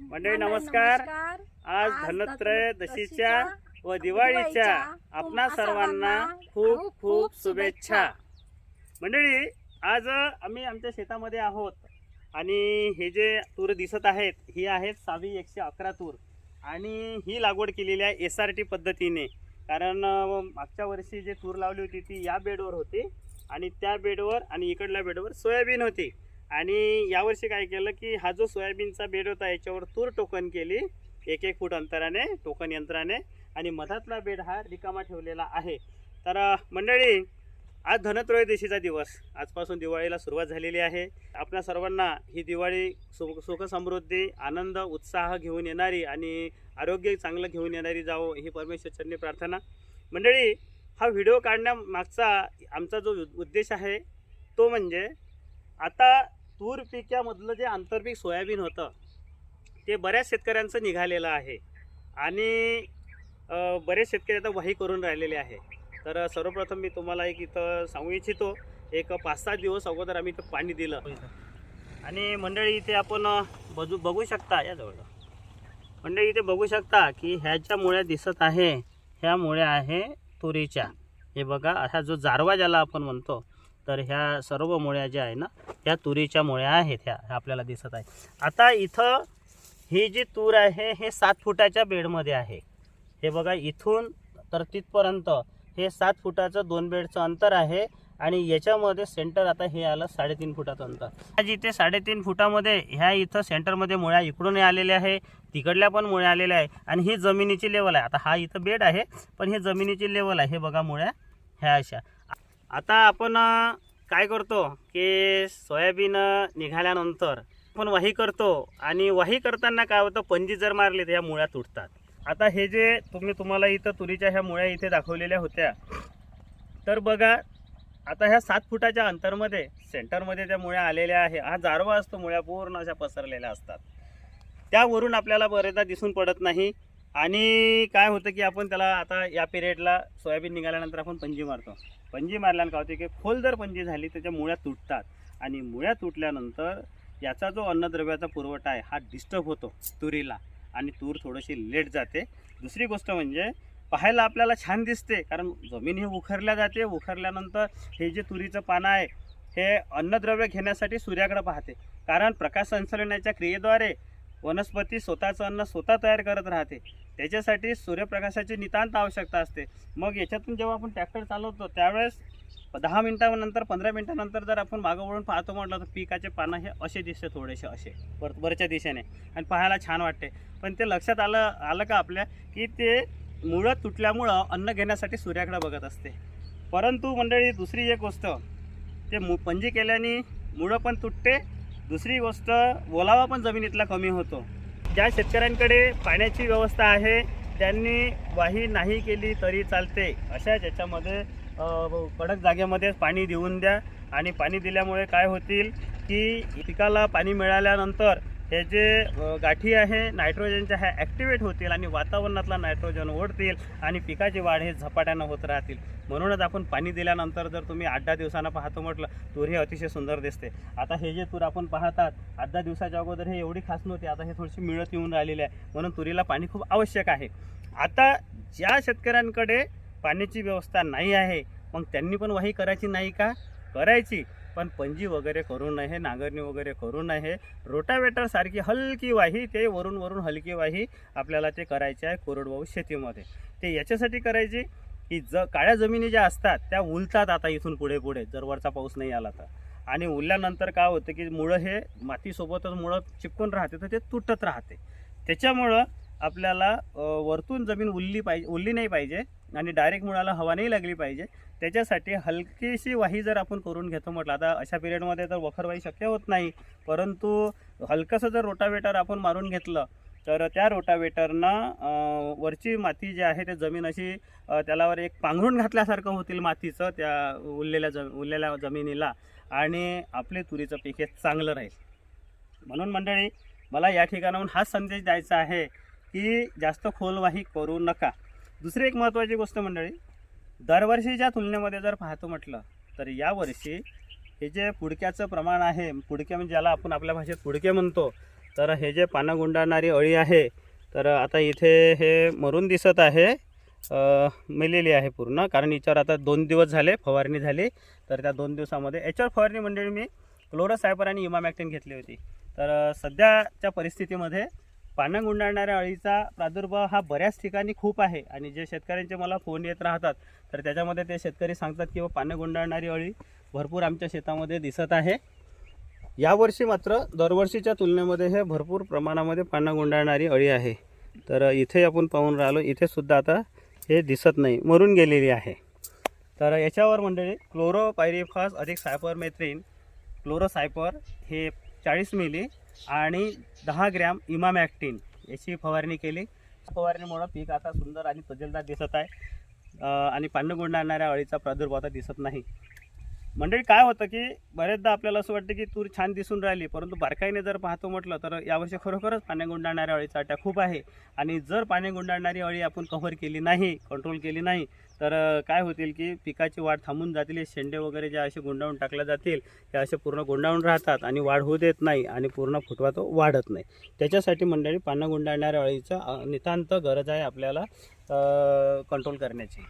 मंडळी नमस्कार. आज धनत्रयोदशीच्या व दिवाळीच्या आपणा सर्वांना खूप खूप शुभेच्छा. मंडळी आज आम्ही आमच्या शेतामध्ये आहोत आणि हे जे तूर दिसत आहेत ही आहेत सावी एकशे अकरा तूर आणि ही लागवड केलेली आहे एस आर टी पद्धतीने. कारण मागच्या वर्षी जे तूर लावली होती ती या बेडवर होती आणि त्या बेडवर आणि इकडल्या बेडवर सोयाबीन होती. आणि यावर्षी काय केलं की हा जो सोयाबीनचा बेड होता याच्यावर तूर टोकन केली. एक एक फूट अंतराने टोकन यंत्राने. आणि मधातला बेड हा रिकामा ठेवलेला आहे. तर मंडळी आज धनत्रयोदशीचा दिवस. आजपासून दिवाळीला सुरुवात झालेली आहे. आपल्या सर्वांना ही दिवाळी सुख सुख समृद्धी आनंद उत्साह घेऊन येणारी आणि आरोग्य चांगलं घेऊन येणारी जावो ही परमेश्वरचरणी प्रार्थना. मंडळी हा व्हिडिओ काढण्यामागचा आमचा जो उद्देश आहे तो म्हणजे आता तूर पिकामधलं जे आंतरपीक सोयाबीन होतं ते बऱ्याच शेतकऱ्यांचं निघालेलं आहे. आणि बरेच शेतकरी आता वही करून राहिलेले आहे. तर सर्वप्रथम मी तुम्हाला एक इथं सांगू इच्छितो एक पाच सात दिवस अगोदर आम्ही इथं पाणी दिलं. आणि मंडळी इथे आपण बजू बघू शकता या जवळ मंडळी इथे बघू शकता की ह्याच्या मुळ्या दिसत आहे ह्या मुळ्या आहे तुरीच्या. हे बघा हा जो जारवा ज्याला आपण म्हणतो तर ह्या सर्व मुळ्या ज्या आहे ना ह्या तुरीच्या मुळ्या आहेत ह्या आपल्याला दिसत आहे आता इथं ही जी तूर आहे हे सात फुटाच्या बेडमध्ये आहे. हे बघा इथून तर तिथपर्यंत हे सात फुटाचं दोन बेडचं अंतर आहे आणि याच्यामध्ये सेंटर आता हे आलं साडेतीन फुटाचं अंतर. आज इथे साडेतीन फुटामध्ये ह्या इथं सेंटरमध्ये मुळ्या इकडून आलेल्या आहे तिकडल्या पण मुळ्या आलेल्या आहे आणि ही जमिनीची लेवल आहे. आता हा इथं बेड आहे पण हे जमिनीची लेवल आहे. हे बघा मुळ्या ह्या अशा. आता आपण काय करतो की सोयाबीन निघाल्यानंतर आपण वाही करतो आणि वाही करताना काय होतं पंजी जर मारली तर ह्या मुळ्या तुटतात. आता हे जे तुम्ही तुम्हाला इथं तुरीच्या ह्या मुळ्या इथे दाखवलेल्या होत्या. तर बघा आता ह्या सात फुटाच्या अंतरमध्ये सेंटरमध्ये त्या मुळ्या आलेल्या आहे. हा जारवा असतो मुळ्या पूर्ण अशा पसरलेल्या असतात. त्यावरून आपल्याला बरेचदा दिसून पडत नाही. आणि काय होतं की आपण त्याला आता या पिरियडला सोयाबीन निघाल्यानंतर आपण पंजी मारतो. पंजी मारल्यानं काय होते की खोल जर पंजी झाली त्याच्या मुळ्या तुटतात. आणि मुळ्या तुटल्यानंतर याचा जो अन्नद्रव्याचा पुरवठा आहे हा डिस्टर्ब होतो तुरीला. आणि तूर थोडीशी लेट जाते. दुसरी गोष्ट म्हणजे पाहायला आपल्याला छान दिसते कारण जमीन ही उखरल्या जाते. उखरल्यानंतर हे जे तुरीचं पानं आहे हे अन्नद्रव्य घेण्यासाठी सूर्याकडे पाहते. कारण प्रकाश संचलनाच्या क्रियेद्वारे वनस्पती स्वतःचं अन्न स्वतः तयार करत राहते. त्याच्यासाठी सूर्यप्रकाशाची नितांत आवश्यकता असते. मग याच्यातून जेव्हा आपण ट्रॅक्टर चालवतो त्यावेळेस दहा मिनटानंतर पंधरा मिनटानंतर जर आपण मागं वळून पाहतो म्हटलं तर पिकाचे पानं हे असे दिसते थोडेसे असे वर वरच्या दिशेने. आणि पाहायला छान वाटते. पण ते लक्षात आलं आलं का आपल्या की ते मुळं तुटल्यामुळं अन्न घेण्यासाठी सूर्याकडे बघत असते. परंतु मंडळी दुसरी एक गोष्ट ते मु पंजी केल्याने मुळं पण तुटते दुसरी गोष्ट ओलावा पण जमिनीतला कमी होतो. ज्या शेतकऱ्यांकडे पाण्याची व्यवस्था आहे त्यांनी वाही नाही केली तरी चालते. अशा ज्याच्यामध्ये कडक जागेमध्ये पाणी देऊन द्या. आणि पाणी दिल्यामुळे काय होतील की पिकाला पाणी मिळाल्यानंतर हे जे गाठी आहे नायट्रोजनच्या ह्या ॲक्टिवेट होतील आणि वातावरणातला नायट्रोजन ओढतील आणि पिकाची वाढ हे झपाट्यानं होत राहतील. म्हणूनच आपण पाणी दिल्यानंतर जर तुम्ही आठ दहा दिवसानं पाहतो म्हटलं तूर हे अतिशय सुंदर दिसते. आता हे जे तूर आपण पाहतात आठ दहा दिवसाच्या अगोदर हे एवढी खास नव्हती आता हे थोडीशी मिळत येऊन राहिलेली आहे. म्हणून तुरीला पाणी खूप आवश्यक आहे. आता ज्या शेतकऱ्यांकडे पाण्याची व्यवस्था नाही आहे मग त्यांनी पण वाही करायची नाही का? करायची. पण पंजी वगैरे करू नये नांगरणी वगैरे करू नये. रोटावेटर सारखी हलकी वाही ते वरून वरून हलकी वाही आपल्याला ते करायचे आहे कोरडवाहू शेतीमध्ये. ते याच्यासाठी करायची की ज काळ्या जमिनी ज्या असतात त्या उलतात आता इथून पुढे पुढे जर वरचा पाऊस नाही आला तर. आणि उरल्यानंतर काय होतं की मुळं हे मातीसोबतच मुळं चिपकून राहते तर ते तुटत राहते. त्याच्यामुळं आपल्याला वरतून जमीन उलली पाहिजे उलली नाही पाहिजे. आणि डायरेक्ट मुळाला हवा नाही लागली पाहिजे. त्याच्यासाठी हलकीशी वाही जर आपण करून घेतो म्हटलं आता अशा पिरियडमध्ये तर वखरवाही शक्य होत नाही. परंतु हलकंसं जर रोटावेटर आपण मारून घेतलं तर त्या रोटावेटरनं वरची माती जी आहे ते जमीन अशी त्यालावर एक पांघरून घातल्यासारखं होतील मातीचं त्या उरलेल्या ज उरलेल्या जमिनीला. आणि आपले तुरीचं पीक हे चांगलं राहील. म्हणून मंडळी मला या ठिकाणाहून हाच संदेश द्यायचा आहे की जास्त खोलवाही करू नका. दुसरी एक महत्त्वाची गोष्ट मंडळी दरवर्षीच्या तुलनेमध्ये जर पाहतो म्हटलं तर यावर्षी हे जे पुडक्याचं प्रमाण आहे पुडके म्हणजे ज्याला आपण आपल्या भाषेत पुडके म्हणतो तर हे जे पानं गुंडाळणारी अळी आहे तर आता इथे हे मरून दिसत आहे मेलेली आहे पूर्ण कारण याच्यावर आता दोन दिवस झाले फवारणी झाली तर त्या दोन दिवसामध्ये याच्यावर फवारणी मंडळी मी क्लोरोसायपर आणि इमामॅक्टिन घेतली होती. तर सध्याच्या परिस्थितीमध्ये पानं गुंडाळणाऱ्या अळीचा प्रादुर्भाव हा बऱ्याच ठिकाणी खूप आहे. आणि जे शेतकऱ्यांचे मला फोन येत राहतात तर त्याच्यामध्ये ते शेतकरी सांगतात की हो, पानं गुंडाळणारी अळी भरपूर आमच्या शेतामध्ये दिसत आहे. यावर्षी मात्र दरवर्षीच्या तुलनेमध्ये हे भरपूर प्रमाणामध्ये पानं गुंडाळणारी अळी आहे. तर इथे आपण पाहून राहिलो इथे सुद्धा आता हे दिसत नाही मरून गेलेली आहे. तर याच्यावर मंडळी क्लोरोपायरिफॉस अधिक सायपरमेथ्रिन क्लोरोसायपर हे चाळीस मिली आणि दहा ग्रॅम इमाम ॲक्टिन याची फवारणी केली. फवारणीमुळं पीक आता सुंदर आणि तजेलदार दिसत आहे. आणि पानं गुंडाळणाऱ्या अळीचा प्रादुर्भाव आता दिसत नाही. मंडळी काय होतं की बरेचदा आपल्याला असं वाटतं की तूर छान दिसून राहिली परंतु बारकाईने जर पाहतो म्हटलं तर यावर्षी खरोखरच पाण्या गुंडाळणाऱ्या अळीचा अटॅक खूप आहे. आणि जर पाणी गुंडाळणारी अळी आपण कव्हर केली नाही कंट्रोल केली नाही तर काय होतील की पिकाची वाढ थांबून जातील हे शेंडे वगैरे जे असे गुंडाळून टाकल्या जातील हे असे पूर्ण गुंडाळून राहतात आणि वाढ होऊ देत नाही आणि पूर्ण फुटवा तो वाढत नाही. त्याच्यासाठी मंडळी पानं गुंडाळणाऱ्या अळीचं नितांत गरज आहे आपल्याला कंट्रोल करण्याची.